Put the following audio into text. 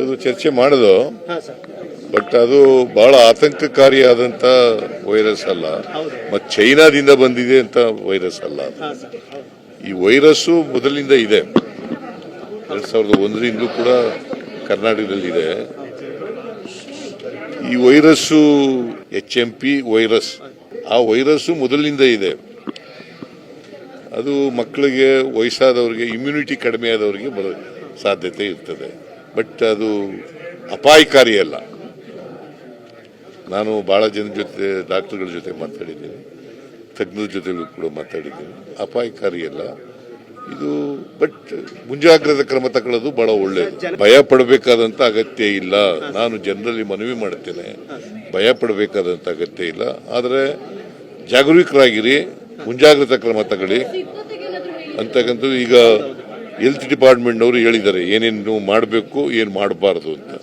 ಅದು ಚರ್ಚೆ ಮಾಡೋದು. ಬಟ್ ಅದು ಬಹಳ ಆತಂಕಕಾರಿಯಾದಂತ ವೈರಸ್ ಅಲ್ಲ. ಮತ್ತೆ ಚೈನಾದಿಂದ ಬಂದಿದೆ ಅಂತ ವೈರಸ್ ಅಲ್ಲ ಈ ವೈರಸ್ಸು ಮೊದಲಿಂದ ಇದೆ. ಎರಡ್ ಸಾವಿರದ ಒಂದರಿಂದಲೂ ಕೂಡ ಕರ್ನಾಟಕದಲ್ಲಿದೆ. ಈ virus H M P virus ಆ ವೈರಸ್ಸು ಮೊದಲಿಂದ ಇದೆ. ಅದು ಮಕ್ಕಳಿಗೆ ವಯಸ್ಸಾದವರಿಗೆ ಇಮ್ಯುನಿಟಿ ಕಡಿಮೆ ಆದವರಿಗೆ ಬರೋ ಸಾಧ್ಯತೆ ಇರ್ತದೆ. ಬಟ್ ಅದು ಅಪಾಯಕಾರಿ ಅಲ್ಲ. ನಾನು ಭಾಳ ಜನ ಜೊತೆ ಡಾಕ್ಟರ್ಗಳ ಜೊತೆ ಮಾತಾಡಿದ್ದೀನಿ. ತಜ್ಞರ ಜೊತೆಗೂ ಕೂಡ ಮಾತಾಡಿದ್ದೀನಿ. ಅಪಾಯಕಾರಿ ಅಲ್ಲ. ಇದು ಬಟ್ ಮುಂಜಾಗ್ರತಾ ಕ್ರಮ ತಗೊಳ್ಳೋದು ಬಹಳ ಒಳ್ಳೆಯದು ಭಯ ಪಡಬೇಕಾದಂಥ ಅಗತ್ಯ ಇಲ್ಲ. ನಾನು ಜನರಲ್ಲಿ ಮನವಿ ಮಾಡುತ್ತೇನೆ ಭಯ ಪಡಬೇಕಾದಂಥ ಅಗತ್ಯ ಇಲ್ಲ. ಆದರೆ ಜಾಗರೂಕರಾಗಿರಿ. ಮುಂಜಾಗ್ರತಾ ಕ್ರಮ ತಗೊಳ್ಳಿ. ಅಂತಕ್ಕಂಥದ್ದು ಈಗ ಹೆಲ್ತ್ ಡಿಪಾರ್ಟ್ಮೆಂಟ್ನವರು ಹೇಳಿದ್ದಾರೆ ಏನೇನು ಮಾಡಬೇಕು ಏನು ಮಾಡಬಾರ್ದು ಅಂತ.